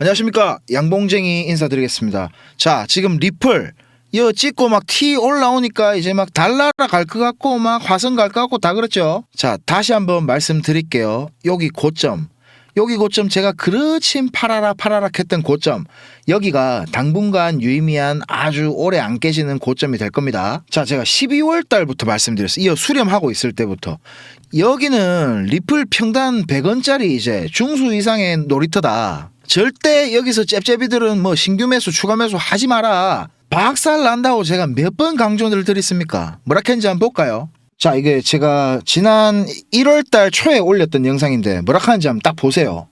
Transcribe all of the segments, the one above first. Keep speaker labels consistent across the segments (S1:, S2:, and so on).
S1: 안녕하십니까 양봉쟁이 인사드리겠습니다. 자 지금 리플 이거 찍고 막 티 올라오니까 이제 막 달나라 갈 것 같고 막 화성 갈 것 같고 다 그렇죠. 자 다시 한번 말씀드릴게요. 여기 고점 여기 고점 제가 그르침 팔아라 팔아라 했던 고점 여기가 당분간 유의미한 아주 오래 안 깨지는 고점이 될 겁니다. 자 제가 12월 달부터 말씀드렸어요. 이어 수렴하고 있을 때부터 여기는 리플 평단 100원짜리 이제 중수 이상의 놀이터다. 절대 여기서 잽잽이들은 뭐 신규 매수 추가 매수 하지 마라. 박살 난다고 제가 몇 번 강조를 드렸습니까? 뭐라 했는지 한번 볼까요? 자 이게 제가 지난 1월 달 초에 올렸던 영상인데 뭐라 하는지 한번 딱 보세요.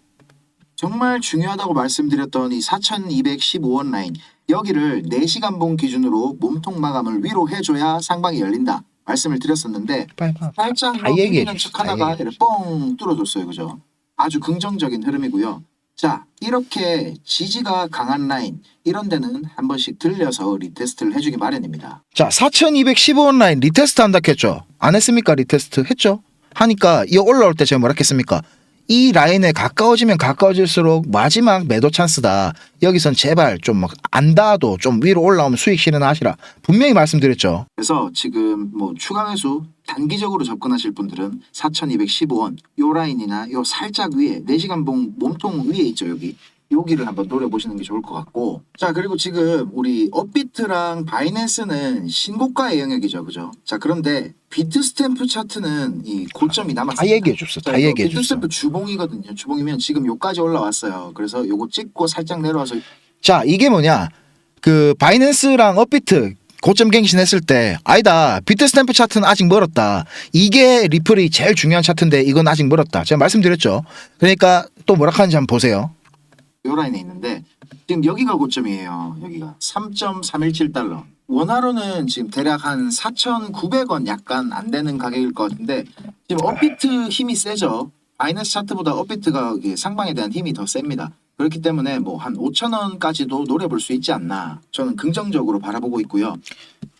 S2: 정말 중요하다고 말씀드렸던 이 4215원 라인 여기를 4시간 봉 기준으로 몸통 마감을 위로 해줘야 상방이 열린다 말씀을 드렸었는데. 살짝 다뭐
S1: 얘기해
S2: 는
S1: 주시죠.
S2: 척 하다가 뻥 뚫어줬어요 그죠 아주 긍정적인 흐름이고요 자 이렇게 지지가 강한 라인 이런 데는 한 번씩 들려서 리테스트를 해주기 마련입니다
S1: 자 4215원 라인 리테스트 한다 했죠. 안 했습니까? 리테스트 했죠. 하니까 이 올라올 때 제가 뭐라 했습니까? 이 라인에 가까워지면 가까워질수록 마지막 매도 찬스다. 여기선 제발 좀 막 안 닿아도 좀 위로 올라오면 수익 실현하시라. 분명히 말씀드렸죠.
S2: 그래서 지금 뭐 추가 매수 단기적으로 접근하실 분들은 4215원 요 라인이나 요 살짝 위에 4시간 봉 몸통 위에 있죠 여기 여기를 한번 노려보시는 게 좋을 것 같고. 자 그리고 지금 우리 업비트랑 바이낸스는 신고가의 영역이죠. 그죠? 자 그런데 비트 스탬프 차트는 이 고점이 남았습니다.
S1: 다 얘기해 줬어.
S2: 자,
S1: 다 얘기해 줬어.
S2: 비트 스탬프 주봉이거든요. 주봉이면 지금 요까지 올라왔어요. 그래서 요거 찍고 살짝 내려와서
S1: 자 이게 뭐냐? 그 바이낸스랑 업비트 고점 갱신했을 때 아니다. 비트 스탬프 차트는 아직 멀었다. 이게 리플이 제일 중요한 차트인데 이건 아직 멀었다. 제가 말씀드렸죠. 그러니까 또 뭐라 하는지 한번 보세요
S2: 요 라인에 있는데 지금 여기가 고점이에요. 여기가 3.317달러. 원화로는 지금 대략 한 4,900원 약간 안 되는 가격일 것 같은데 지금 업비트 힘이 세죠. 바이낸스 차트보다 업비트가 상방에 대한 힘이 더 셉니다. 그렇기 때문에 뭐 한 5,000원까지도 노려볼 수 있지 않나. 저는 긍정적으로 바라보고 있고요.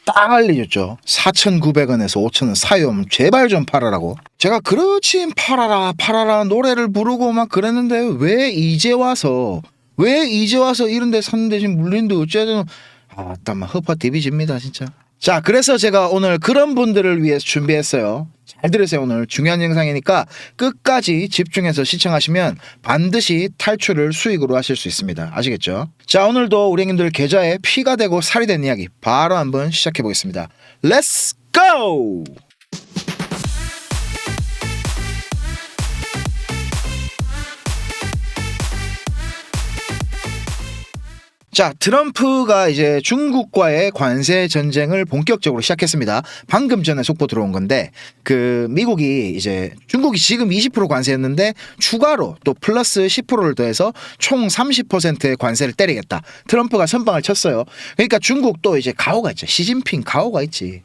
S1: 딱 알려줬죠. 4,900원에서 5,000원 사용 제발 좀 팔아라고. 제가 그렇지 팔아라 팔아라 노래를 부르고 막 그랬는데 왜 이제 와서 왜 이제 와서 이런 데 샀는데 지금 물린데 어째든 아, 땀 허파 디비집니다 진짜. 자, 그래서 제가 오늘 그런 분들을 위해서 준비했어요. 잘 들으세요 오늘 중요한 영상이니까 끝까지 집중해서 시청하시면 반드시 탈출을 수익으로 하실 수 있습니다. 아시겠죠? 자, 오늘도 우리 형님들 계좌에 피가 되고 살이 된 이야기 바로 한번 시작해 보겠습니다. 렛츠 고! 자, 트럼프가 이제 중국과의 관세 전쟁을 본격적으로 시작했습니다. 방금 전에 속보 들어온 건데, 그, 미국이 이제 중국이 지금 20% 관세였는데, 추가로 또 플러스 10%를 더해서 총 30%의 관세를 때리겠다. 트럼프가 선방을 쳤어요. 그러니까 중국도 이제 가오가 있죠. 시진핑 가오가 있지.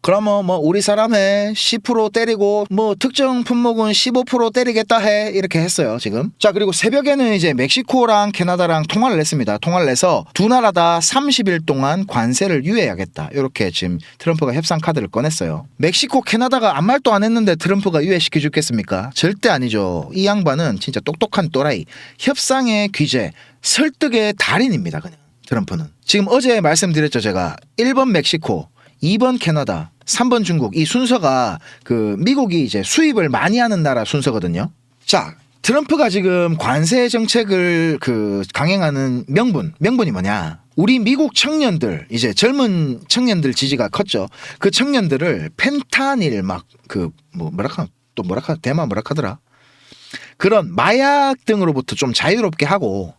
S1: 그러면 뭐 우리 사람에 10% 때리고 뭐 특정 품목은 15% 때리겠다 해. 이렇게 했어요 지금. 자 그리고 새벽에는 이제 멕시코랑 캐나다랑 통화를 했습니다. 통화를 해서 두 나라 다 30일 동안 관세를 유예하겠다. 이렇게 지금 트럼프가 협상 카드를 꺼냈어요. 멕시코 캐나다가 아무 말도 안 했는데 트럼프가 유예시켜 주겠습니까? 절대 아니죠. 이 양반은 진짜 똑똑한 또라이. 협상의 귀재 설득의 달인입니다 그냥. 트럼프는. 지금 어제 말씀드렸죠 제가. 1번 멕시코 2번 캐나다, 3번 중국 이 순서가 그 미국이 이제 수입을 많이 하는 나라 순서거든요. 자, 트럼프가 지금 관세 정책을 그 강행하는 명분, 명분이 뭐냐? 우리 미국 청년들 이제 젊은 청년들 지지가 컸죠. 그 청년들을 펜타닐 막 그 뭐 뭐랄까 또 뭐랄까 대만 뭐랄까더라. 그런 마약 등으로부터 좀 자유롭게 하고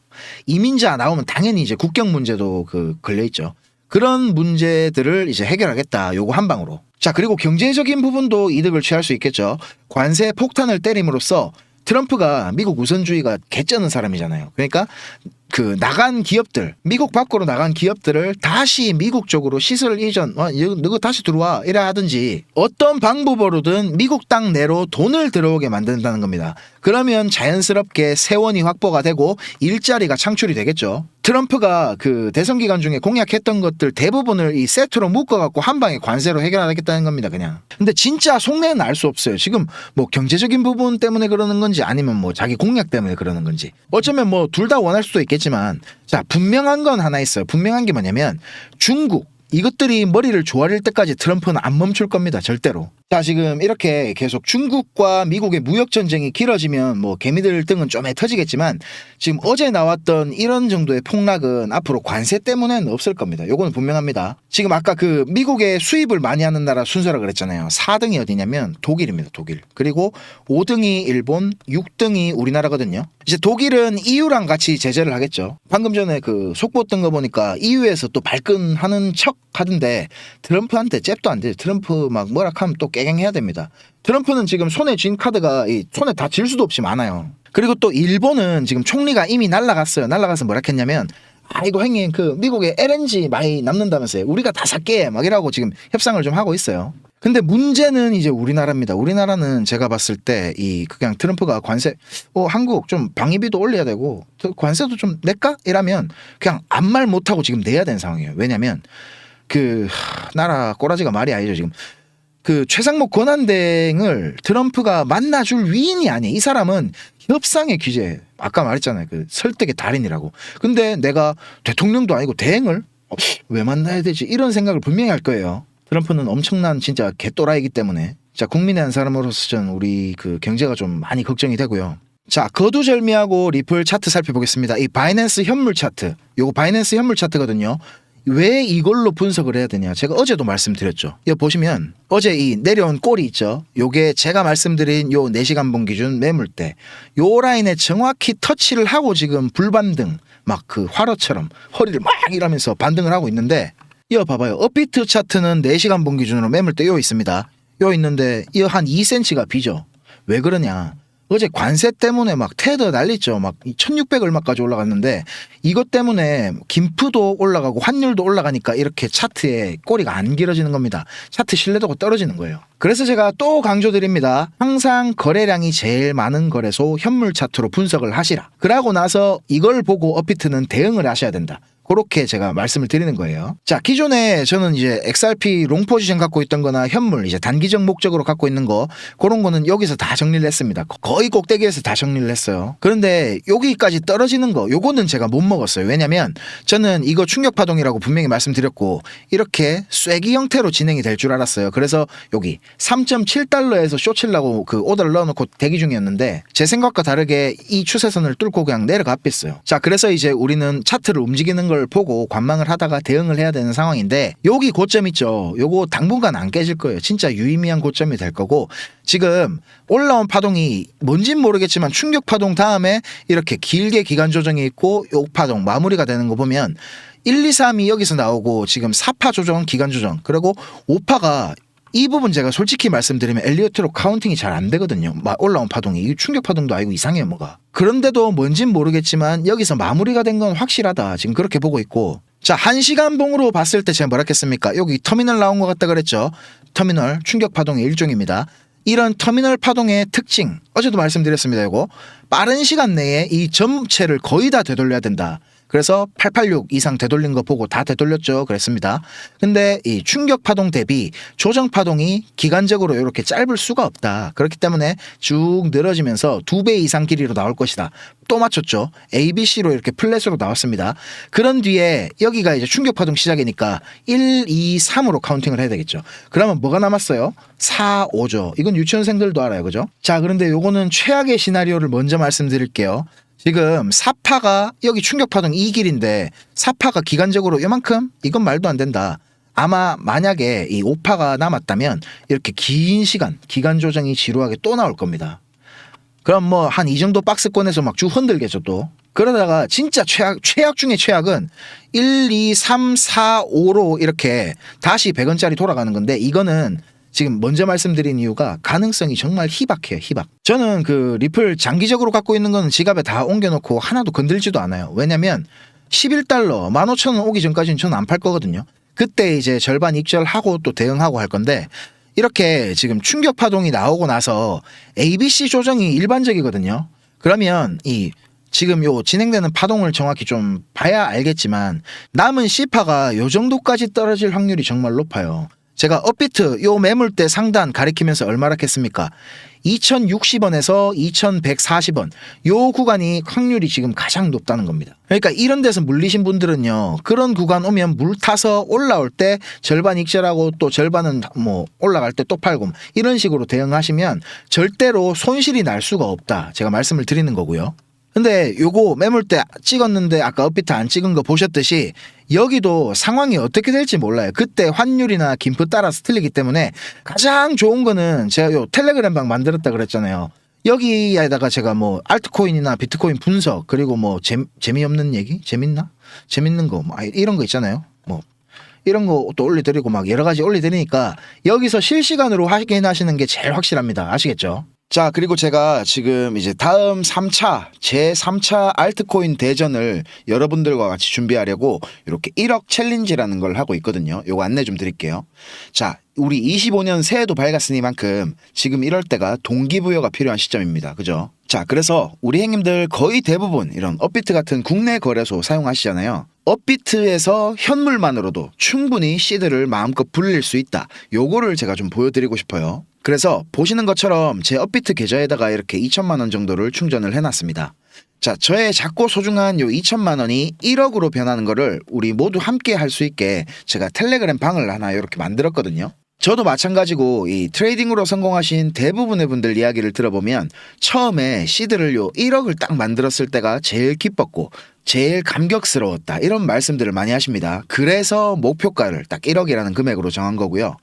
S1: 이민자 나오면 당연히 이제 국경 문제도 그 걸려 있죠. 그런 문제들을 이제 해결하겠다. 요거 한 방으로. 자, 그리고 경제적인 부분도 이득을 취할 수 있겠죠. 관세 폭탄을 때림으로써 트럼프가 미국 우선주의가 개쩌는 사람이잖아요. 그러니까 그 나간 기업들, 미국 밖으로 나간 기업들을 다시 미국 쪽으로 시설 이전, 어, 여- 너거 다시 들어와 이래 하든지 어떤 방법으로든 미국 땅 내로 돈을 들어오게 만든다는 겁니다. 그러면 자연스럽게 세원이 확보가 되고 일자리가 창출이 되겠죠. 트럼프가 그 대선 기간 중에 공약했던 것들 대부분을 이 세트로 묶어갖고 한 방에 관세로 해결하겠다는 겁니다, 그냥. 근데 진짜 속내는 알 수 없어요. 지금 뭐 경제적인 부분 때문에 그러는 건지 아니면 뭐 자기 공약 때문에 그러는 건지. 어쩌면 뭐 둘 다 원할 수도 있겠 지만 자, 분명한 건 하나 있어요. 분명한 게 뭐냐면 중국 이것들이 머리를 조아릴 때까지 트럼프는 안 멈출 겁니다. 절대로. 자, 지금 이렇게 계속 중국과 미국의 무역 전쟁이 길어지면 뭐 개미들 등은 좀 터지겠지만 지금 어제 나왔던 이런 정도의 폭락은 앞으로 관세 때문에는 없을 겁니다. 요거는 분명합니다. 지금 아까 그 미국의 수입을 많이 하는 나라 순서라 그랬잖아요. 4등이 어디냐면 독일입니다. 독일. 그리고 5등이 일본, 6등이 우리나라거든요. 이제 독일은 EU랑 같이 제재를 하겠죠. 방금 전에 그 속보 뜬 거 보니까 EU에서 또 발끈하는 척 하던데 트럼프한테 잽도 안 돼. 트럼프 막 뭐라 하면 또 깨갱해야 됩니다. 트럼프는 지금 손에 쥔 카드가 이 손에 다 질 수도 없이 많아요. 그리고 또 일본은 지금 총리가 이미 날라갔어요. 날라가서 뭐라 했냐면 아이고 형님 그 미국에 LNG 많이 남는다면서요. 우리가 다 살게 막 이라고 지금 협상을 좀 하고 있어요. 근데 문제는 이제 우리나라입니다. 우리나라는 제가 봤을 때 이 그냥 트럼프가 관세 어 한국 좀 방위비도 올려야 되고 저 관세도 좀 낼까 이라면 그냥 아무 말 못하고 지금 내야 되는 상황이에요. 왜냐면 그 하, 나라 꼬라지가 말이 아니죠 지금 그 최상목 권한대행을 트럼프가 만나줄 위인이 아니에요. 이 사람은 협상의 기재 아까 말했잖아요. 그 설득의 달인이라고. 근데 내가 대통령도 아니고 대행을 어, 왜 만나야 되지? 이런 생각을 분명히 할 거예요. 트럼프는 엄청난 진짜 개또라이기 때문에 자 국민의 한 사람으로서 전 우리 그 경제가 좀 많이 걱정이 되고요. 자 거두절미하고 리플 차트 살펴보겠습니다. 이 바이낸스 현물 차트, 요거 바이낸스 현물 차트거든요. 왜 이걸로 분석을 해야 되냐? 제가 어제도 말씀드렸죠. 여기 보시면 어제 이 내려온 꼴이 있죠. 요게 제가 말씀드린 요 4시간 본 기준 매물대. 요 라인에 정확히 터치를 하고 지금 불반등 막 그 화로처럼 허리를 막 이러면서 반등을 하고 있는데 이어 봐봐요. 업비트 차트는 4시간 본 기준으로 매물대 요 있습니다. 요 있는데 이어 한 2cm가 비죠. 왜 그러냐? 어제 관세 때문에 막 테드 난리죠. 막 1600 얼마까지 올라갔는데 이것 때문에 김프도 올라가고 환율도 올라가니까 이렇게 차트에 꼬리가 안 길어지는 겁니다. 차트 신뢰도가 떨어지는 거예요. 그래서 제가 또 강조드립니다. 항상 거래량이 제일 많은 거래소 현물 차트로 분석을 하시라. 그러고 나서 이걸 보고 업비트는 대응을 하셔야 된다. 그렇게 제가 말씀을 드리는 거예요. 자, 기존에 저는 이제 XRP 롱 포지션 갖고 있던 거나 현물, 이제 단기적 목적으로 갖고 있는 거, 그런 거는 여기서 다 정리를 했습니다. 거의 꼭대기에서 다 정리를 했어요. 그런데 여기까지 떨어지는 거, 요거는 제가 못 먹었어요. 왜냐면 저는 이거 충격 파동이라고 분명히 말씀드렸고, 이렇게 쐐기 형태로 진행이 될 줄 알았어요. 그래서 여기 3.7달러에서 쇼칠라고 그 오더를 넣어놓고 대기 중이었는데, 제 생각과 다르게 이 추세선을 뚫고 그냥 내려가 뺐어요. 자, 그래서 이제 우리는 차트를 움직이는 걸 보고 관망을 하다가 대응을 해야 되는 상황인데 여기 고점 있죠. 요거 당분간 안 깨질 거예요. 진짜 유의미한 고점이 될 거고 지금 올라온 파동이 뭔진 모르겠지만 충격 파동 다음에 이렇게 길게 기간 조정이 있고 요 파동 마무리가 되는 거 보면 1, 2, 3이 여기서 나오고 지금 4파 조정, 기간 조정 그리고 5파가 이 부분 제가 솔직히 말씀드리면 엘리어트로 카운팅이 잘 안 되거든요. 막 올라온 파동이 이 충격 파동도 아니고 이상해요 뭐가. 그런데도 뭔진 모르겠지만 여기서 마무리가 된 건 확실하다. 지금 그렇게 보고 있고. 자, 한 시간 봉으로 봤을 때 제가 뭐라 했습니까? 여기 터미널 나온 것 같다 그랬죠. 터미널 충격 파동의 일종입니다. 이런 터미널 파동의 특징 어제도 말씀드렸습니다. 이거 빠른 시간 내에 이 점체를 거의 다 되돌려야 된다. 그래서 886 이상 되돌린 거 보고 다 되돌렸죠. 그랬습니다. 근데 이 충격 파동 대비 조정 파동이 기간적으로 이렇게 짧을 수가 없다. 그렇기 때문에 쭉 늘어지면서 두 배 이상 길이로 나올 것이다. 또 맞췄죠. ABC로 이렇게 플랫으로 나왔습니다. 그런 뒤에 여기가 이제 충격 파동 시작이니까 1, 2, 3으로 카운팅을 해야 되겠죠. 그러면 뭐가 남았어요? 4, 5죠. 이건 유치원생들도 알아요. 그죠? 자, 그런데 요거는 최악의 시나리오를 먼저 말씀드릴게요. 지금 사파가 여기 충격파동 이 길인데 사파가 기간적으로 요만큼 이건 말도 안 된다. 아마 만약에 이 오파가 남았다면 이렇게 긴 시간 기간 조정이 지루하게 또 나올 겁니다. 그럼 뭐 한 이 정도 박스권에서 막 쭉 흔들겠죠 또. 그러다가 진짜 최악 최악 중에 최악은 1, 2, 3, 4, 5로 이렇게 다시 100원짜리 돌아가는 건데 이거는 지금 먼저 말씀드린 이유가 가능성이 정말 희박해요, 희박. 저는 그 리플 장기적으로 갖고 있는 거는 지갑에 다 옮겨놓고 하나도 건들지도 않아요. 왜냐면 11달러, 15,000원 오기 전까지는 저는 안 팔 거거든요. 그때 이제 절반 익절하고 또 대응하고 할 건데 이렇게 지금 충격 파동이 나오고 나서 ABC 조정이 일반적이거든요. 그러면 이 지금 요 진행되는 파동을 정확히 좀 봐야 알겠지만 남은 C파가 요 정도까지 떨어질 확률이 정말 높아요. 제가 업비트 요 매물대 상단 가리키면서 얼마나 했습니까? 2060원에서 2140원 요 구간이 확률이 지금 가장 높다는 겁니다. 그러니까 이런 데서 물리신 분들은요. 그런 구간 오면 물 타서 올라올 때 절반 익절하고 또 절반은 뭐 올라갈 때 또 팔고 이런 식으로 대응하시면 절대로 손실이 날 수가 없다. 제가 말씀을 드리는 거고요. 근데 요거 매물대 찍었는데 아까 업비트 안 찍은 거 보셨듯이 여기도 상황이 어떻게 될지 몰라요. 그때 환율이나 김프 따라서 틀리기 때문에 가장 좋은 거는 제가 요 텔레그램 방 만들었다 그랬잖아요. 여기에다가 제가 뭐 알트코인이나 비트코인 분석 그리고 뭐 재, 재미없는 얘기 재밌나 재밌는 거 뭐 이런 거 있잖아요. 뭐 이런 것도 올려드리고 막 여러 가지 올려드리니까 여기서 실시간으로 확인하시는 게 제일 확실합니다. 아시겠죠? 자, 그리고 제가 지금 이제 다음 3차, 제 3차 알트코인 대전을 여러분들과 같이 준비하려고 이렇게 1억 챌린지라는 걸 하고 있거든요. 요거 안내 좀 드릴게요. 자, 우리 25년 새해도 밝았으니만큼 지금 이럴 때가 동기부여가 필요한 시점입니다. 그죠? 자, 그래서 우리 행님들 거의 대부분 이런 업비트 같은 국내 거래소 사용하시잖아요. 업비트에서 현물만으로도 충분히 시드를 마음껏 불릴 수 있다. 요거를 제가 좀 보여드리고 싶어요. 그래서 보시는 것처럼 제 업비트 계좌에다가 이렇게 2천만 원 정도를 충전을 해놨습니다. 자, 저의 작고 소중한 요 2천만 원이 1억으로 변하는 거를 우리 모두 함께 할 수 있게 제가 텔레그램 방을 하나 이렇게 만들었거든요. 저도 마찬가지고 이 트레이딩으로 성공하신 대부분의 분들 이야기를 들어보면 처음에 시드를 요 1억을 딱 만들었을 때가 제일 기뻤고 제일 감격스러웠다 이런 말씀들을 많이 하십니다. 그래서 목표가를 딱 1억이라는 금액으로 정한 거고요.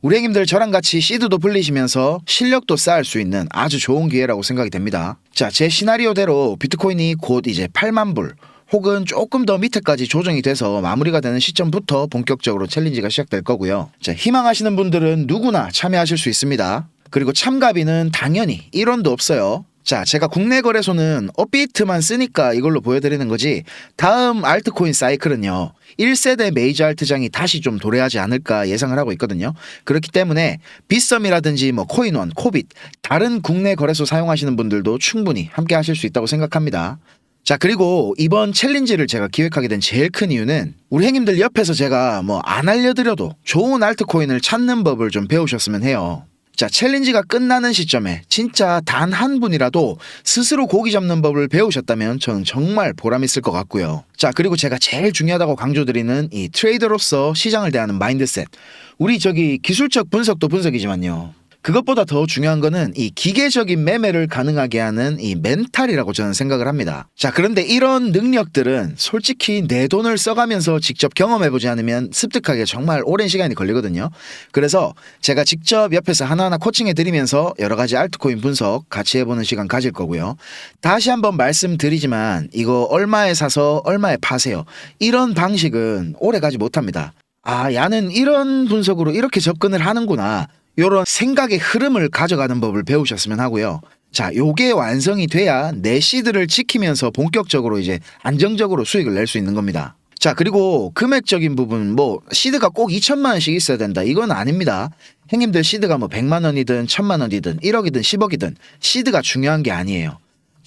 S1: 우리 형님들 저랑 같이 시드도 불리시면서 실력도 쌓을 수 있는 아주 좋은 기회라고 생각이 됩니다. 자, 제 시나리오대로 비트코인이 곧 이제 8만 불 혹은 조금 더 밑에까지 조정이 돼서 마무리가 되는 시점부터 본격적으로 챌린지가 시작될 거고요. 자, 희망하시는 분들은 누구나 참여하실 수 있습니다. 그리고 참가비는 당연히 1원도 없어요. 자, 제가 국내 거래소는 업비트만 쓰니까 이걸로 보여드리는 거지. 다음 알트코인 사이클은요. 1세대 메이저 알트장이 다시 좀 도래하지 않을까 예상을 하고 있거든요. 그렇기 때문에 빗썸이라든지 뭐 코인원, 코빗 다른 국내 거래소 사용하시는 분들도 충분히 함께 하실 수 있다고 생각합니다. 자, 그리고 이번 챌린지를 제가 기획하게 된 제일 큰 이유는 우리 행님들 옆에서 제가 뭐 안 알려드려도 좋은 알트코인을 찾는 법을 좀 배우셨으면 해요. 자, 챌린지가 끝나는 시점에 진짜 단 한 분이라도 스스로 고기 잡는 법을 배우셨다면 저는 정말 보람 있을 것 같고요. 자, 그리고 제가 제일 중요하다고 강조드리는 이 트레이더로서 시장을 대하는 마인드셋. 우리 저기 기술적 분석도 분석이지만요. 그것보다 더 중요한 거는 이 기계적인 매매를 가능하게 하는 이 멘탈이라고 저는 생각을 합니다. 자, 그런데 이런 능력들은 솔직히 내 돈을 써가면서 직접 경험해보지 않으면 습득하기가 정말 오랜 시간이 걸리거든요. 그래서 제가 직접 옆에서 하나하나 코칭해드리면서 여러 가지 알트코인 분석 같이 해보는 시간 가질 거고요. 다시 한번 말씀드리지만 이거 얼마에 사서 얼마에 파세요. 이런 방식은 오래 가지 못합니다. 아, 야는 이런 분석으로 이렇게 접근을 하는구나. 요런 생각의 흐름을 가져가는 법을 배우셨으면 하고요. 자, 요게 완성이 돼야 내 시드를 지키면서 본격적으로 이제 안정적으로 수익을 낼 수 있는 겁니다. 자, 그리고 금액적인 부분, 뭐, 시드가 꼭 2천만 원씩 있어야 된다. 이건 아닙니다. 형님들 시드가 뭐 100만 원이든 1000만 원이든 1억이든 10억이든 시드가 중요한 게 아니에요.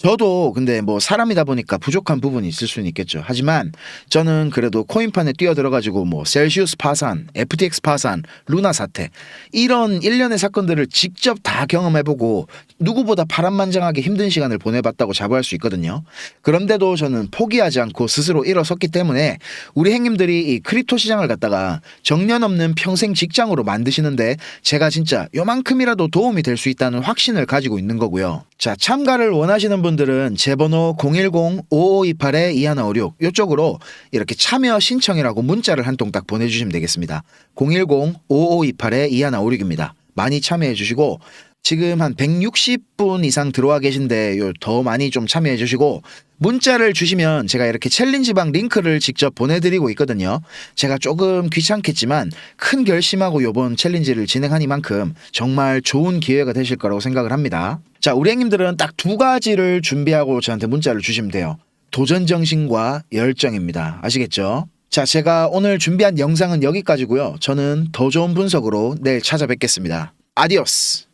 S1: 저도 근데 뭐 사람이다 보니까 부족한 부분이 있을 수는 있겠죠. 하지만 저는 그래도 코인판에 뛰어들어가지고 뭐 셀시우스 파산, FTX 파산, 루나 사태 이런 일련의 사건들을 직접 다 경험해보고 누구보다 파란만장하게 힘든 시간을 보내봤다고 자부할 수 있거든요. 그런데도 저는 포기하지 않고 스스로 일어섰기 때문에 우리 행님들이 이 크립토 시장을 갖다가 정년 없는 평생 직장으로 만드시는데 제가 진짜 요만큼이라도 도움이 될 수 있다는 확신을 가지고 있는 거고요. 자, 참가를 원하시는 분 들은 제 번호 010-5528-2156 이쪽으로 이렇게 참여 신청이라고 문자를 한 통 딱 보내주시면 되겠습니다. 010-5528-2156입니다. 많이 참여해 주시고 지금 한 160분 이상 들어와 계신데 요더 많이 좀 참여해 주시고 문자를 주시면 제가 이렇게 챌린지방 링크를 직접 보내드리고 있거든요. 제가 조금 귀찮겠지만 큰 결심하고 요번 챌린지를 진행하니만큼 정말 좋은 기회가 되실 거라고 생각을 합니다. 자, 우리 형님들은 딱 두 가지를 준비하고 저한테 문자를 주시면 돼요. 도전 정신과 열정입니다. 아시겠죠? 자, 제가 오늘 준비한 영상은 여기까지고요. 저는 더 좋은 분석으로 내일 찾아뵙겠습니다. 아디오스.